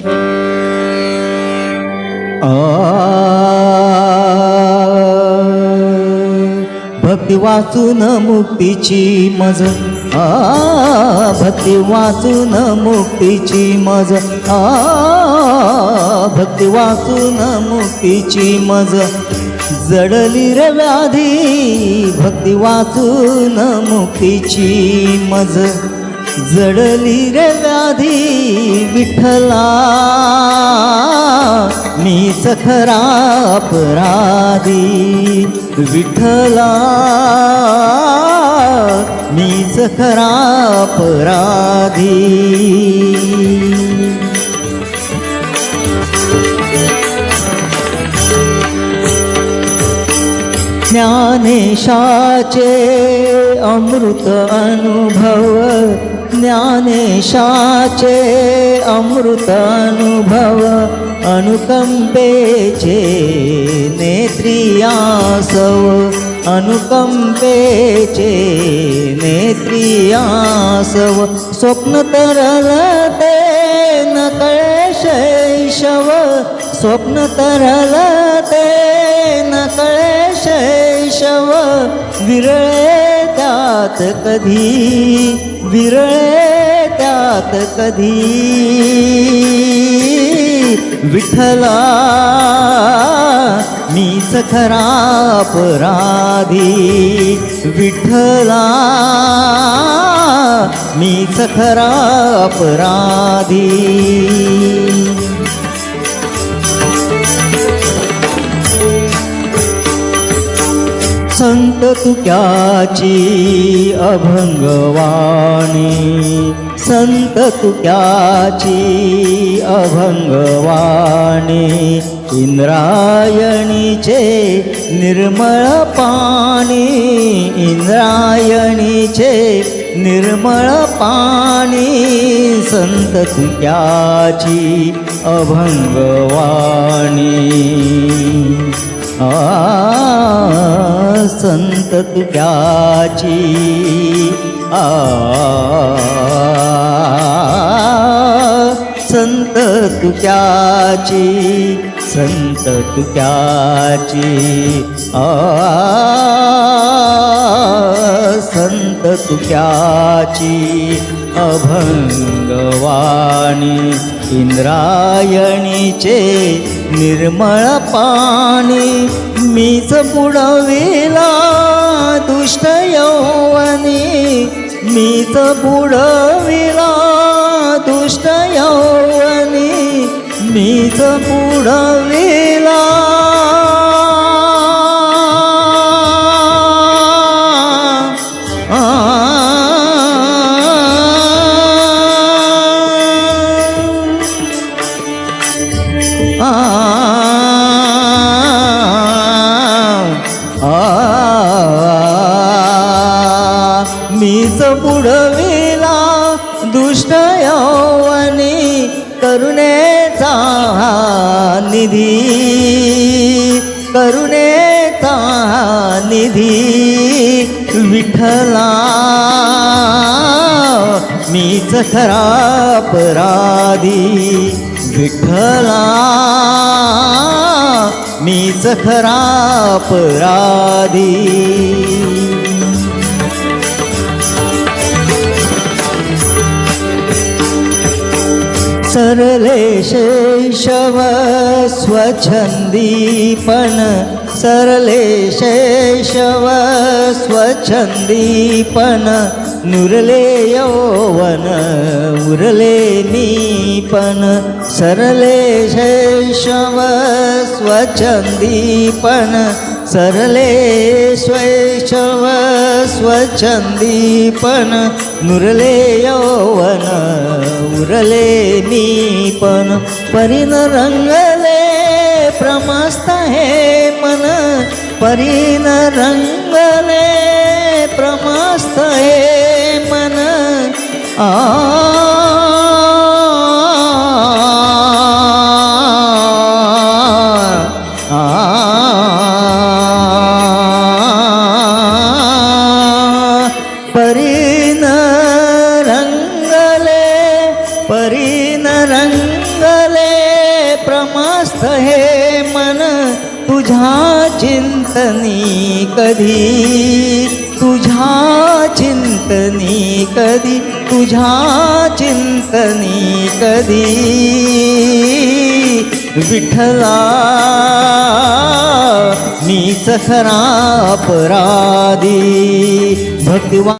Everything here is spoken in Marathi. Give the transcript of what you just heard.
भक्ती वाचून मुक्तीची मज. आ भक्ती वाचून मुक्तीची मज. आ भक्ती वाचून मुक्तीची मज. जडली रे व्याधी भक्ती वाचून मुक्तीची मज. जडली रे व्याधी विठ्ठला. मीच खरा अपराधी विठ्ठला. मीच खरा अपराधी. ज्ञानेशाचे अमृत अनुभव ज्ञानेशाचे अमृतानुभव अनुकंपेचे नेत्रियासव अनुकंपेचे नेत्रियासव स्वप्न तरलते न कळे शैशव स्वप्न तरलते न कळे शैशव विरळे त्यात कधी विरळे त्यात कधी विठ्ठला मीच खरा अपराधी विठला मीच खरा अपराधी संत तुक्याची अभंगवाणी. संत तुक्याची अभंगवाणी. इंद्रायणीचे निर्मळ पाणी. इंद्रायणीचे निर्मळ पाणी. संत तुक्याची अभंगवाणी. आ संत तुझ्याची. आ. संत तुझ्याची संत तुझ्याची. आ. संत तुझ्याची अभंगवाणी इंद्रायणीचे निर्मळ पाणी मीच बुडविला दुष्ट यौवनी मीच बुडविला दुष्ट यौवनी मीच बुडविला मीच बुडविला दुष्ट यौवनी करुणेचा निधी करुणेचा निधी विठला मीच खरा अपराधी विठला मीच खरा अपराधी सरले शैशव स्वच्छंदीपण सरले शैशव स्वच्छंदीपन नुरले यौवन उरले नीपन। सरले शैशव स्वच्छंदीपण सरले स्वैशव स्वच्छंदीपन नुरले यौवन उरले नीपन। परिन रंगले प्रमस्त हे परिन रंगले प्रमस्त हे मन आ तुझ्या चिंतनी कधी? तुझ्या चिंतनी कधी? तुझ्या चिंतनी कधी? विठ्ठला मी सखरा अपराधी भक्तिवा